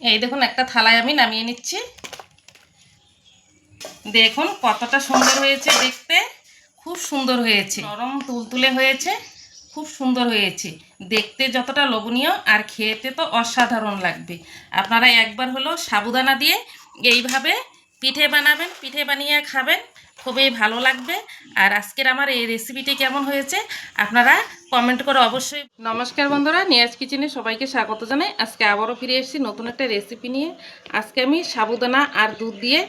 এই দেখুন, একটা থালায় আমি নামিয়ে নিচ্ছি। দেখুন কতটা সুন্দর হয়েছে দেখতে। খুব সুন্দর হয়েছে। নরম তুলতুলে হয়েছে। খুব সুন্দর হয়েছে। দেখতে যতটা লোভনীয় আর খেতে তো অসাধারণ লাগবে। আপনারা একবার হলো সাবুদানা দিয়ে এইভাবে পিঠে বানাবেন, পিঠে বানিয়ে খাবেন। খুবই ভালো লাগবে। আর আজকের আমার এই রেসিপিটি কেমন হয়েছে আপনারা কমেন্ট করে অবশ্যই নমস্কার বন্ধুরা নিয়াজ কিচেনে সবাইকে স্বাগত জানাই। আজকে আবারও ফিরে এসেছি নতুন একটা রেসিপি নিয়ে। আজকে আমি সাবুদানা আর দুধ দিয়ে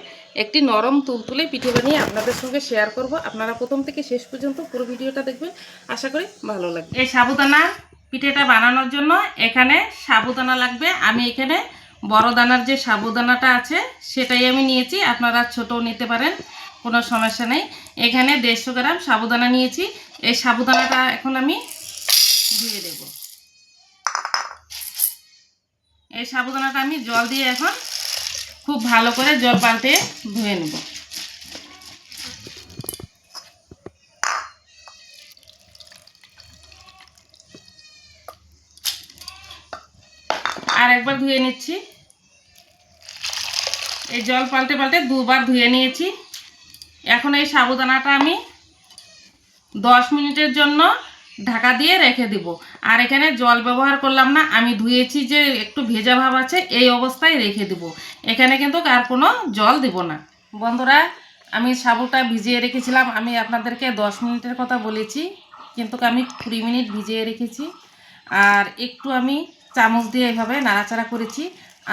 একটি নরম তুলতুলে পিঠে বানিয়ে আপনাদের সঙ্গে শেয়ার করব। আপনারা প্রথম থেকে শেষ পর্যন্ত পুরো ভিডিওটা দেখবেন। আশা করি ভালো লাগবে। এই সাবুদানা পিঠেটা বানানোর জন্য এখানে সাবুদানা লাগবে। আমি এখানে বড় দানার যে সাবুদানাটা আছে সেটাই আমি নিয়েছি। আপনারা ছোটও নিতে পারেন। কোনো সমস্যা নেই। এখানে দেড়শো গ্রাম সাবুদানা নিয়েছি। এই সাবুদানাটা এখন আমি ধুয়ে দেব। এই সাবুদানাটা আমি জল দিয়ে এখন খুব ভালো করে জল পাল্টে ধুয়ে নেব। আর একবার ধুয়ে নিচ্ছি। এই জল পাল্টে পাল্টে দুবার ধুয়ে নিয়েছি। এখন এই সাবুদানাটা আমি দশ মিনিটের জন্য ঢাকা দিয়ে রেখে দিব। আর এখানে জল ব্যবহার করলাম না, আমি ধুয়েছি যে একটু ভেজা ভাব আছে, এই অবস্থায় রেখে দিব। এখানে কিন্তু আর কোনো জল দিব না। বন্ধুরা, আমি সাবুটা ভিজিয়ে রেখেছিলাম, আমি আপনাদেরকে দশ মিনিটের কথা বলেছি, কিন্তু আমি কুড়ি মিনিট ভিজিয়ে রেখেছি। আর একটু আমি চামচ দিয়ে এভাবে নাড়াচাড়া করেছি।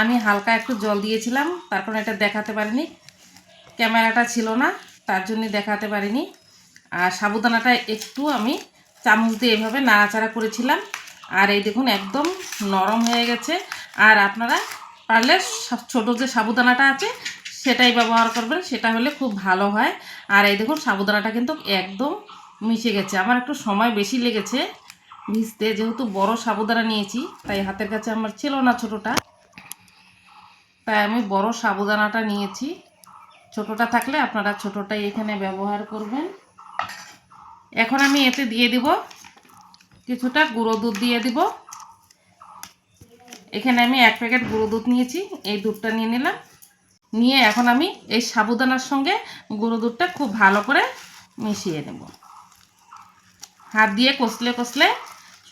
আমি হালকা একটু জল দিয়েছিলাম, তারপর এটা দেখাতে পারিনি, ক্যামেরাটা ছিল না। তার জন্য দেখাতে পারিনি। আর সাবুদানাটা একটু আমি চামচ দিয়ে এভাবে নাড়াচাড়া করেছিলাম। আর এই দেখুন, একদম নরম হয়ে গেছে। আর আপনারা পারলে ছোট যে সাবুদানাটা আছে, সেটাই ব্যবহার করবেন, সেটা হলে খুব ভালো হয়। আর এই দেখুন, সাবুদানাটা কিন্তু একদম মিশে গেছে। আমার একটু সময় বেশি লেগেছে ভিজতে যেহেতু বড় সাবুদানা নিয়েছি, তাই হাতের কাছে আমার ছিল না ছোটোটা। তাই আমি বড় সাবুদানাটা নিয়েছি। ছোটোটা থাকলে আপনারা ছোটোটাই এখানে ব্যবহার করবেন। এখন আমি এতে দিয়ে দিব কিছুটা গুঁড়ো দুধ দিয়ে দিব। এখানে আমি এক প্যাকেট গুঁড়ো দুধ নিয়েছি, এই দুধটা নিয়ে নিলাম। নিয়ে এখন আমি এই সাবুদানার সঙ্গে গুঁড়ো দুধটা খুব ভালো করে মিশিয়ে নেব। হাত দিয়ে কষলে কষলে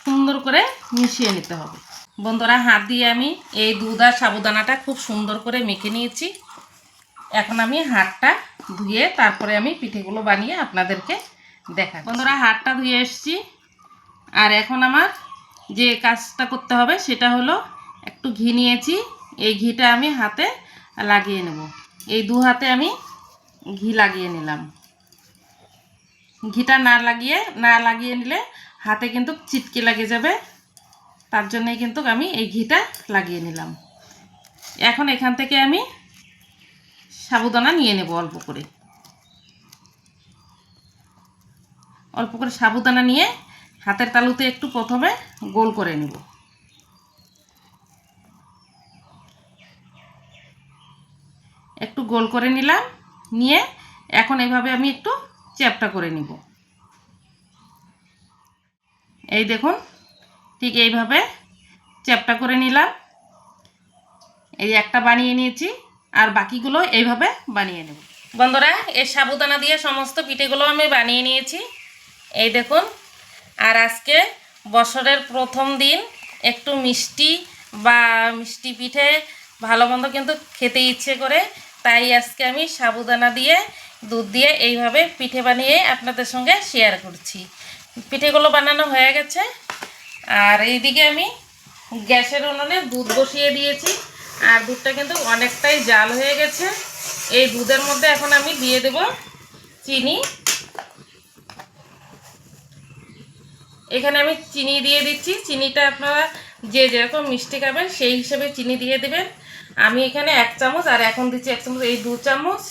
সুন্দর করে মিশিয়ে নিতে হবে। বন্ধুরা, হাত দিয়ে আমি এই দুধ আর সাবুদানাটা খুব সুন্দর করে মেখে নিয়েছি। এখন আমি হাতটা ধুয়ে তারপরে আমি পিঠেগুলো বানিয়ে আপনাদেরকে দেখা বন্ধুরা, হাতটা ধুয়ে এসেছি। আর এখন আমার যে কাজটা করতে হবে সেটা হলো একটু ঘি নিয়েছি। এই ঘিটা আমি হাতে লাগিয়ে নেব। এই দু হাতে আমি ঘি লাগিয়ে নিলাম। ঘিটা না লাগিয়ে না লাগিয়ে নিলে হাতে কিন্তু চিটকে লাগে যাবে। তার জন্যই কিন্তু আমি এই ঘিটা লাগিয়ে নিলাম। এখন এখান থেকে আমি সাবুদানা নিয়ে নেব অল্প করে। অল্প করে সাবুদানা নিয়ে হাতের তালুতে একটু প্রথমে গোল করে নেব। একটু গোল করে নিলাম, নিয়ে এখন এভাবে আমি একটু চ্যাপটা করে নিব। এই দেখুন, ঠিক এইভাবে চ্যাপটা করে নিলাম। এই একটা বানিয়ে নিয়েছি আর বাকিগুলো এইভাবে বানিয়ে নেব। বন্ধুরা এই সাবুদানা দিয়ে সমস্ত পিঠেগুলো আমি বানিয়ে নিয়েছি। এই দেখুন, আর আজকে বছরের প্রথম দিন, একটু মিষ্টি বা মিষ্টি পিঠে ভালো মন্দ কিন্তু খেতে ইচ্ছে করে, তাই আজকে আমি সাবুদানা দিয়ে, দুধ দিয়ে এইভাবে পিঠে বানিয়ে আপনাদের সঙ্গে শেয়ার করছি। পিঠেগুলো বানানো হয়ে গেছে। আর এইদিকে আমি গ্যাসের উনুনে দুধ বসিয়ে দিয়েছি। আর দুধটা কিন্তু অনেকটাই জাল হয়ে গেছে। এই দুধের মধ্যে এখন আমি দিয়ে দেব চিনি। এখানে আমি চিনি দিয়ে দিচ্ছি। চিনিটা আপনারা যে যেরকম মিষ্টি খাবেন সেই হিসেবে চিনি দিয়ে দেবেন। আমি এখানে এক চামচ আর এখন দিচ্ছি এক চামচ, এই দু চামচ।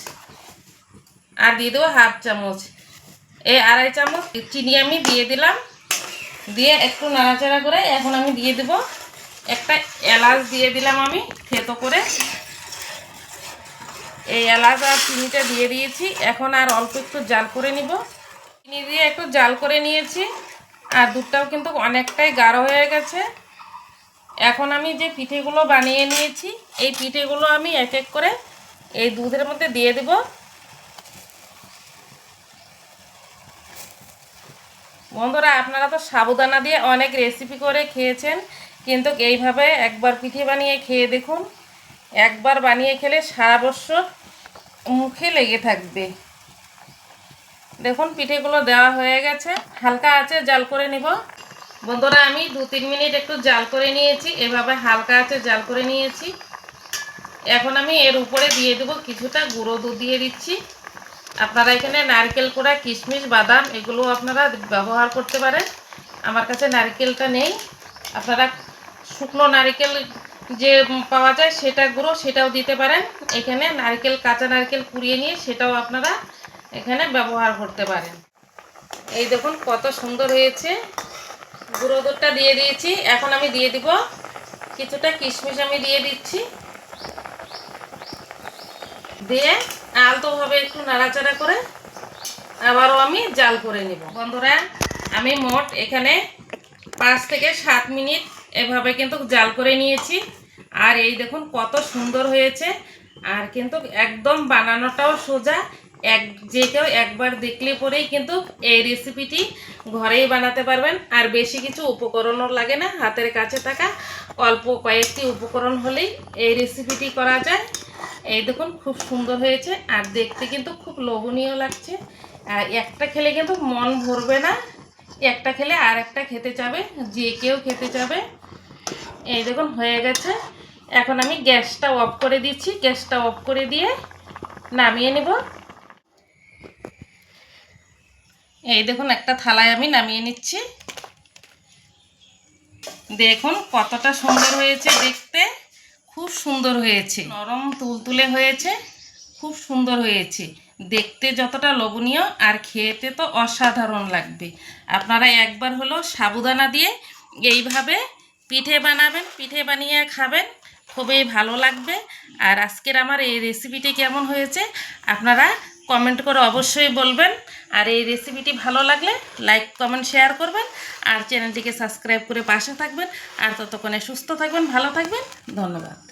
আর দিয়ে দেবো হাফ চামচ। এই আড়াই চামচ চিনি আমি দিয়ে দিলাম। দিয়ে একটু নাড়াচাড়া করে এখন আমি দিয়ে দেব। একটা এলাচ দিয়ে দিলাম আমি, থেতো করে। এই এলাচ আর চিনিটা দিয়ে দিয়েছি। এখন আর অল্প একটু জাল করে নিব। চিনি দিয়ে একটু জাল করে নিয়েছি। আর দুধটাও কিন্তু অনেকটাই গাঢ় হয়ে গেছে। এখন আমি যে পিঠেগুলো বানিয়ে নিয়েছি, এই পিঠেগুলো আমি এক এক করে এই দুধের মধ্যে দিয়ে দেব। বন্ধুরা, আপনারা তো সাবুদানা দিয়ে অনেক রেসিপি করে খেয়েছেন। কিন্তু এইভাবে একবার পিঠে বানিয়ে খেয়ে দেখুন। একবার বানিয়ে খেলে সারা বছর মুখে লেগে থাকবে। দেখুন, পিঠেগুলো দেওয়া হয়ে গেছে। হালকা আছে জাল করে নিব। বন্ধুরা, আমি দু তিন মিনিট একটু জাল করে নিয়েছি। এভাবে হালকা আছে জাল করে নিয়েছি। এখন আমি এর উপরে দিয়ে দেবো কিছুটা গুঁড়ো দুধ দিয়ে দিচ্ছি। আপনারা এখানে নারকেল কোড়া, কিশমিশ, বাদাম, এগুলো আপনারা ব্যবহার করতে পারেন। আমার কাছে নারকেলটা নেই। আপনারা শুকনো নারকেল যে পাওয়া যায় সেটা গুঁড়ো, সেটাও দিতে পারেন। এখানে নারকেল, কাঁচা নারকেল কুড়িয়ে নিয়ে সেটাও আপনারা এখানে ব্যবহার করতে পারেন। এই দেখুন কত সুন্দর হয়েছে। গুঁড়ো দুধটা দিয়ে দিয়েছি। এখন আমি দিয়ে দিব কিছুটা কিশমিশ আমি দিয়ে দিচ্ছি। দিয়ে আলতোভাবে একটু নাড়াচাড়া করে আবারও আমি জাল করে নিব। বন্ধুরা, আমি মোট এখানে পাঁচ থেকে সাত মিনিট এভাবে কিন্তু জাল করে নিয়েছি। আর এই দেখুন কত সুন্দর হয়েছে। আর কিন্তু একদম বানানোটাও সোজা। এক যে কেউ একবার দেখলে পরেই কিন্তু এই রেসিপিটি ঘরেই বানাতে পারবেন। আর বেশি কিছু উপকরণও লাগে না, হাতের কাছে থাকা। অল্প কয়েকটি উপকরণ হলেই এই রেসিপিটি করা যায়। এই দেখুন খুব সুন্দর হয়েছে। আর দেখতে কিন্তু খুব লোভনীয় লাগছে। আর একটা খেলে কিন্তু মন ভরবে না। একটা খেলে আর একটা খেতে চাবে যে কেউ খেতে চাবে এই দেখুন, হয়ে গেছে। এখন আমি গ্যাসটা অফ করে দিচ্ছি। গ্যাসটা অফ করে দিয়ে নামিয়ে নেব। এই দেখুন, একটা থালায় আমি নামিয়ে নিচ্ছি। দেখুন, কতটা সুন্দর হয়েছে দেখতে। খুব সুন্দর হয়েছে। নরম, তুলতুলে হয়েছে। খুব সুন্দর হয়েছে। দেখতে যতটা লোভনীয় আর খেতে তো অসাধারণ লাগবে। আপনারা একবার হলো সাবুদানা দিয়ে এইভাবে পিঠে বানাবেন, পিঠে বানিয়ে খাবেন, খুবই ভালো লাগবে। আর আজকের আমার এই রেসিপিটি কেমন হয়েছে আপনারা কমেন্ট করে অবশ্যই বলবেন। আর এই রেসিপিটি ভালো লাগলে লাইক কমেন্ট শেয়ার করবেন। আর চ্যানেলটিকে সাবস্ক্রাইব করে পাশে থাকবেন। আর ততক্ষণে সুস্থ থাকবেন, ভালো থাকবেন। ধন্যবাদ।